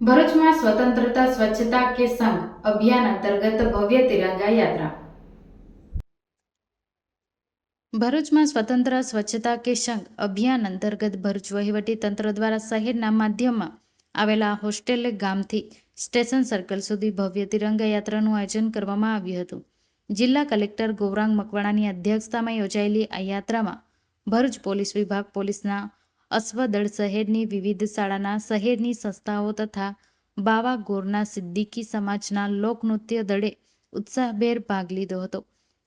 ભરૂચમાં સ્વતંત્રતા, સ્વચ્છતા કે સંઘ અભિયાન અંતર્ગત ભવ્ય તિરંગા યાત્રા. ભરૂચમાં સ્વતંત્ર, સ્વચ્છતા કે સંઘ અભિયાન અંતર્ગત ભરૂચ વહીવટી તંત્ર દ્વારા શહેરના માધ્યમમાં આવેલા હોસ્ટેલ ગામથી સ્ટેશન સર્કલ સુધી ભવ્ય તિરંગા યાત્રાનું આયોજન કરવામાં આવ્યું હતું. જિલ્લા કલેક્ટર ગૌરાંગ મકવાણાની અધ્યક્ષતામાં યોજાયેલી આ યાત્રામાં ભરૂચ પોલીસ વિભાગ પોલીસના અશ્વદળ શહેરની વિવિધ શાળાના શહેરની સંસ્થાઓ તથા બાવા ગોરના સિદ્દીકી સમાજના લોકનૃત્ય દળે ઉત્સાહભેર ભાગ લીધો હતો.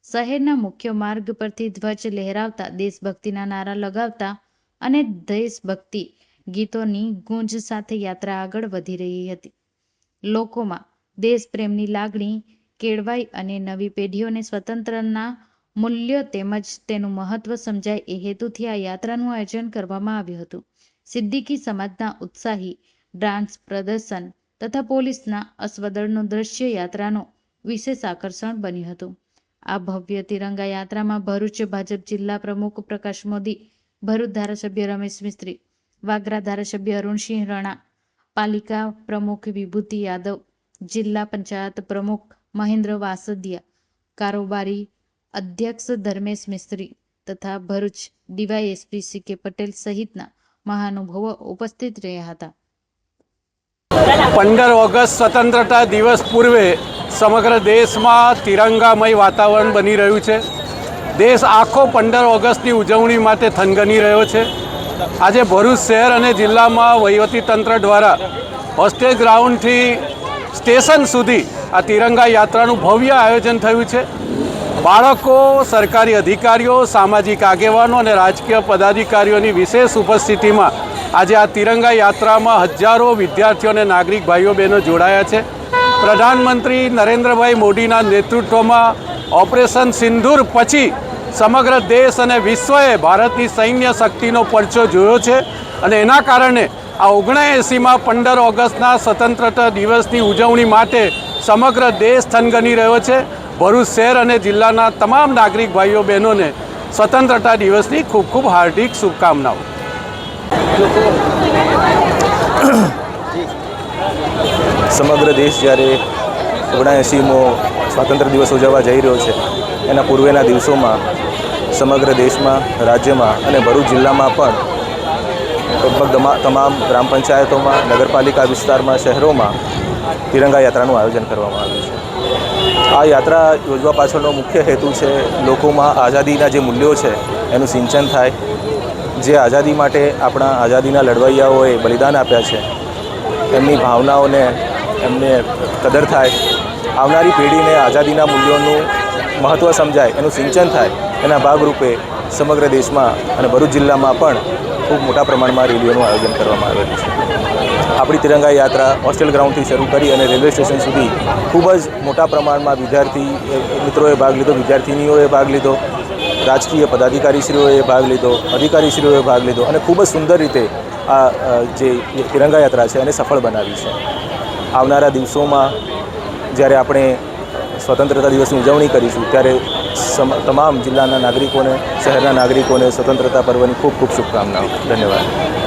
શહેરના મુખ્ય માર્ગ પરથી ધ્વજ લહેરાવતા દેશભક્તિના નારા લગાવતા અને દેશભક્તિ ગીતોની ગુંજ સાથે યાત્રા આગળ વધી રહી હતી. લોકોમાં દેશપ્રેમની લાગણી, કેળવાઈ અને નવી પેઢીઓને સ્વતંત્રના મૂલ્યો તેમજ તેનું મહત્વ સમજાય એ હેતુથી આ યાત્રાનું આયોજન કરવામાં આવ્યું હતું. સિદ્દીકી સમાજના ઉત્સાહી, ડાન્સ પ્રદર્શન તથા પોલીસના અશ્વદળનું દ્રશ્ય યાત્રાનો વિશેષ આકર્ષણ બન્યું હતું. આ ભવ્ય તિરંગા યાત્રામાં ભરૂચ ભાજપ જિલ્લા પ્રમુખ પ્રકાશ મોદી, ભરૂચ ધારાસભ્ય રમેશ મિસ્ત્રી, વાગરા ધારાસભ્ય અરુણસિંહ રણા, પાલિકા પ્રમુખ વિભૂતિ યાદવ, જિલ્લા પંચાયત પ્રમુખ મહેન્દ્ર વાસદિયા, કારોબારી અધ્યક્ષ ધર્મેશ મિસ્ત્રી તથા ભરૂચ ડીવાયએસપી સી કે પટેલ સહિતના મહાનુભાવો ઉપસ્થિત રહ્યા હતા. પંદર ઓગસ્ટ સ્વતંત્રતા દિવસ પૂર્વે સમગ્ર દેશમાં તિરંગામય વાતાવરણ બની રહ્યું છે. દેશ આખો પંદર ઓગસ્ટની ઉજવણી માટે થનગની રહ્યો છે. આજે ભરૂચ શહેર અને જિલ્લામાં વહીવટીતંત્ર દ્વારા હોસ્ટેજ ગ્રાઉન્ડથી સ્ટેશન સુધી આ તિરંગા યાત્રાનું ભવ્ય આયોજન થયું છે. બાળકો, સરકારી અધિકારીઓ, સામાજિક આગેવાનો અને રાજકીય પદાધિકારીઓની વિશેષ ઉપસ્થિતિમાં આજે આ તિરંગા યાત્રામાં હજારો વિદ્યાર્થીઓ અને નાગરિક ભાઈઓ બહેનો જોડાયા છે. પ્રધાનમંત્રી નરેન્દ્રભાઈ મોદીના નેતૃત્વમાં ઓપરેશન સિંદૂર પછી સમગ્ર દેશ અને વિશ્વએ ભારતની સૈન્ય શક્તિનો પરચો જોયો છે અને એના કારણે આ ઓગણએંસીમાં પંદર ઓગસ્ટના સ્વતંત્રતા દિવસની ઉજવણી માટે સમગ્ર દેશ થનગની રહ્યો છે. ભરૂચ શહેર અને જિલ્લાના તમામ નાગરિક ભાઈઓ બહેનોને સ્વતંત્રતા દિવસની ખૂબ ખૂબ હાર્દિક શુભકામનાઓ. સમગ્ર દેશ જ્યારે ઓગણએંસીમો સ્વાતંત્ર્ય દિવસ ઉજવવા જઈ રહ્યો છે, એના પૂર્વેના દિવસોમાં સમગ્ર દેશમાં, રાજ્યમાં અને ભરૂચ જિલ્લામાં પણ લગભગ તમા- તમામ ગ્રામ પંચાયતોમાં, નગરપાલિકા વિસ્તારમાં, શહેરોમાં તિરંગા યાત્રાનું આયોજન કરવામાં આવ્યું છે. આ યાત્રા યોજવા પાછળનો મુખ્ય હેતુ છે લોકોમાં આઝાદીના જે મૂલ્યો છે, એનું સિંચન થાય. જે આઝાદી માટે આપણા આઝાદીના લડવૈયાઓએ બલિદાન આપ્યા છે, એમની ભાવનાઓને એમને કદર થાય. આવનારી પેઢીને આઝાદીના મૂલ્યોનું મહત્ત્વ સમજાય, એનું સિંચન થાય. એના ભાગરૂપે સમગ્ર દેશમાં અને ભરૂચ જિલ્લામાં પણ ખૂબ મોટા પ્રમાણમાં રેલીઓનું આયોજન કરવામાં આવેલું છે. આપણી તિરંગા યાત્રા હોસ્ટેલ ગ્રાઉન્ડથી શરૂ કરી અને રેલવે સ્ટેશન સુધી ખૂબ જ મોટા પ્રમાણમાં વિદ્યાર્થી મિત્રોએ ભાગ લીધો, વિદ્યાર્થિનીઓએ ભાગ લીધો, રાજકીય પદાધિકારીશ્રીઓએ ભાગ લીધો, અધિકારીશ્રીઓએ ભાગ લીધો અને ખૂબ જ સુંદર રીતે આ જે તિરંગા યાત્રા છે એને સફળ બનાવી છે. આવનારા દિવસોમાં જ્યારે આપણે સ્વતંત્રતા દિવસની ઉજવણી કરીશું. ત્યારે તમામ જિલ્લાના નાગરિકોને, શહેરના નાગરિકોને સ્વતંત્રતા પર્વની ખૂબ ખૂબ શુભકામનાઓ. ધન્યવાદ.